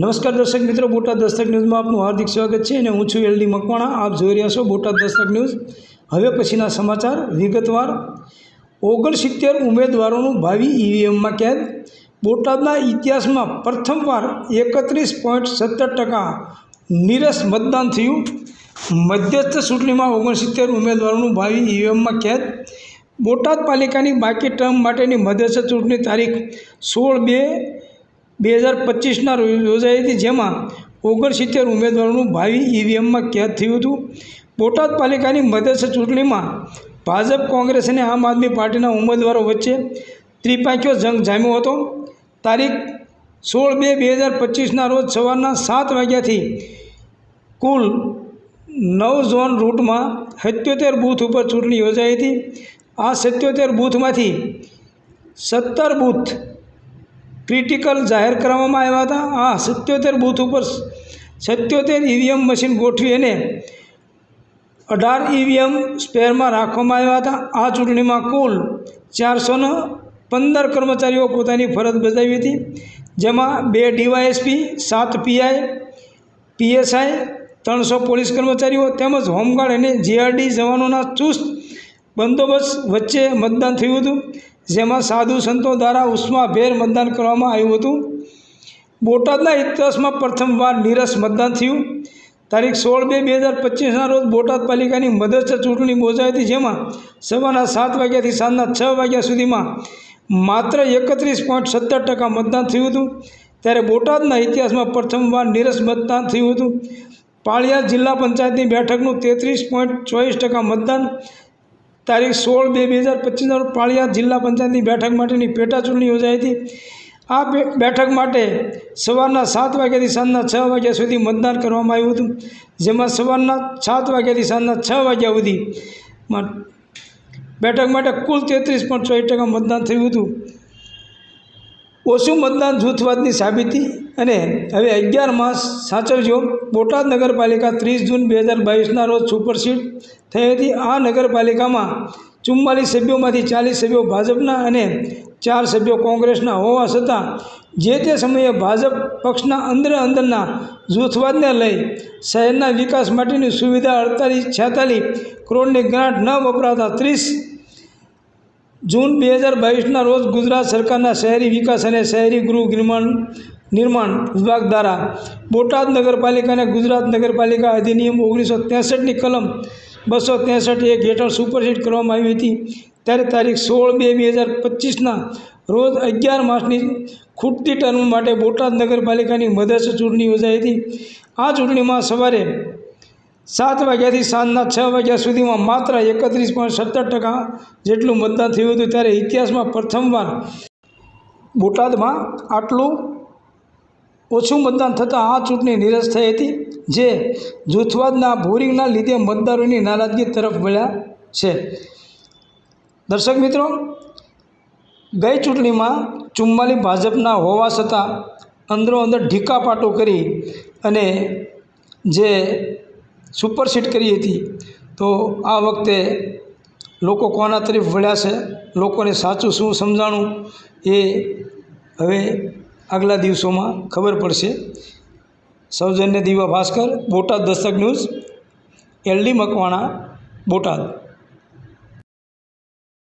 નમસ્કાર દર્શક મિત્રો, બોટાદ દસ્તક ન્યૂઝમાં આપનું હાર્દિક સ્વાગત છે અને હું છું એલડી મકવાણા. આપ જોઈ રહ્યા છો બોટાદ દસ્તક ન્યૂઝ. હવે પછીના સમાચાર વિગતવાર. ઓગણસિત્તેર ઉમેદવારોનું ભાવિ ઈવીએમમાં કેદ. બોટાદના ઇતિહાસમાં પ્રથમવાર એકત્રીસ પોઈન્ટ સત્તર ટકા નીરસ મતદાન થયું. મધ્યસ્થ ચૂંટણીમાં ઓગણસિત્તેર ઉમેદવારોનું ભાવિ ઈવીએમમાં કેદ. બોટાદ પાલિકાની બાકી ટર્મ માટેની મધ્યસ્થ ચૂંટણી તારીખ સોળ બે બે હજાર પચીસના રોજ યોજાઈ હતી જેમાં ઓગણસિત્તેર ઉમેદવારોનું ભાવિ ઈવીએમમાં કેદ થયું હતું. બોટાદ પાલિકાની મધ્યસ્થ ચૂંટણીમાં ભાજપ, કોંગ્રેસ અને આમ આદમી પાર્ટીના ઉમેદવારો વચ્ચે ત્રિપાંખ્યો જંગ જામ્યો હતો. તારીખ સોળ બે બે હજાર પચીસના રોજ સવારના સાત વાગ્યાથી કુલ નવ ઝોન રૂટમાં સત્યોતેર બૂથ ઉપર ચૂંટણી યોજાઈ હતી. આ સત્યોતેર બૂથમાંથી સત્તર બૂથ ક્રિટિકલ જાહેર કરવામાં આવ્યા હતા. આ સત્યોતેર બૂથ ઉપર સત્યોતેર ઈવીએમ મશીન ગોઠવી અને અઢાર ઈવીએમ સ્પેરમાં રાખવામાં આવ્યા હતા. આ ચૂંટણીમાં કુલ ચારસો પંદર કર્મચારીઓ પોતાની ફરજ બજાવી હતી. જેમાં બે ડીવાયએસપી સાત પીઆઈ પીએસઆઈ ત્રણસો પોલીસ કર્મચારીઓ તેમજ હોમગાર્ડ અને જીઆરડી જવાનોના ચુસ્ત બંદોબસ્ત વચ્ચે મતદાન થયું હતું. જેમાં સાધુ સંતો દ્વારા ઉષ્માભેર મતદાન કરવામાં આવ્યું હતું. બોટાદના ઇતિહાસમાં પ્રથમવાર નીરસ મતદાન થયું. તારીખ સોળ બે બે હજાર પચીસના રોજ બોટાદ પાલિકાની મધ્યસ્થ ચૂંટણી યોજાઈ હતી, જેમાં સવારના સાત વાગ્યાથી સાંજના છ વાગ્યા સુધીમાં માત્ર એકત્રીસ પોઈન્ટ સત્તર ટકા મતદાન થયું હતું. ત્યારે બોટાદના ઇતિહાસમાં પ્રથમવાર નીરસ મતદાન થયું હતું. પાળિયા જિલ્લા પંચાયતની બેઠકનું તેત્રીસ પોઈન્ટ ચોવીસ ટકા મતદાન તારીખ સોળ બે બે હજાર પચીસના રોજ પાળિયા જિલ્લા પંચાયતની બેઠક માટેની પેટાચૂંટણી યોજાઈ હતી. આ બેઠક માટે સવારના સાત વાગ્યાથી સાંજના છ વાગ્યા સુધી મતદાન કરવામાં આવ્યું હતું. જેમાં સવારના સાત વાગ્યાથી સાંજના છ વાગ્યા સુધી બેઠક માટે કુલ તેત્રીસ પોઈન્ટ ચોવીસ ટકા મતદાન થયું હતું. ઓછું મતદાન જૂથવાદની સાબિતી અને હવે અગિયાર માસ સાચવજો. બોટાદ નગરપાલિકા ત્રીસ જૂન બે હજાર બાવીસના રોજ સુપરસીડ થઈ હતી. આ નગરપાલિકામાં ચુમ્માલીસ સભ્યોમાંથી ચાલીસ સભ્યો ભાજપના અને ચાર સભ્યો કોંગ્રેસના હોવા છતાં જે તે સમયે ભાજપ પક્ષના અંદર અંદરના જૂથવાદને લઈ શહેરના વિકાસ માટેની સુવિધા અડતાલીસ છેતાલીસ કરોડની ગ્રાન્ટ ન વપરાતા ત્રીસ જૂન બે હજાર બાવીસના રોજ ગુજરાત સરકારના શહેરી વિકાસ અને શહેરી ગૃહ નિર્માણ નિર્માણ વિભાગ દ્વારા બોટાદ નગરપાલિકાને ગુજરાત નગરપાલિકા અધિનિયમ ઓગણીસો ત્રેસઠની કલમ બસો ત્રેસઠ એક હેઠળ સુપરસીડ કરવામાં આવી હતી. ત્યારે તારીખ સોળ બે બે હજાર પચીસના રોજ અગિયાર માસની ખૂટતી ટર્મ માટે બોટાદ નગરપાલિકાની મદદ ચૂંટણી યોજાઈ હતી. આ ચૂંટણીમાં સવારે સાત વાગ્યાથી સાંજના છ વાગ્યા સુધીમાં માત્ર એકત્રીસ પોઈન્ટ સત્તર ટકા જેટલું મતદાન થયું હતું ત્યારે ઇતિહાસમાં પ્રથમવાર બોટાદમાં આટલું ઓછું મતદાન થતાં આ ચૂંટણી નિરસ થઈ હતી, જે જૂથવાદના બોરિંગના લીધે મતદારોની નારાજગી તરફ વળ્યા છે. દર્શક મિત્રો, ગઈ ચૂંટણીમાં ચુમ્માલી ભાજપના હોવા છતાં અંદરો અંદર ઢીકાપાટો કરી અને જે સુપરસીટ કરી હતી. તો આ વખતે લોકો કોના તરફ વળ્યા છે? લોકોને સાચું શું સમજાણું? એ હવે આગલા દિવસોમાં ખબર પડશે. સૌજન્ય Divya Bhaskar, Botad Dastak news, L D Makwana, Botad.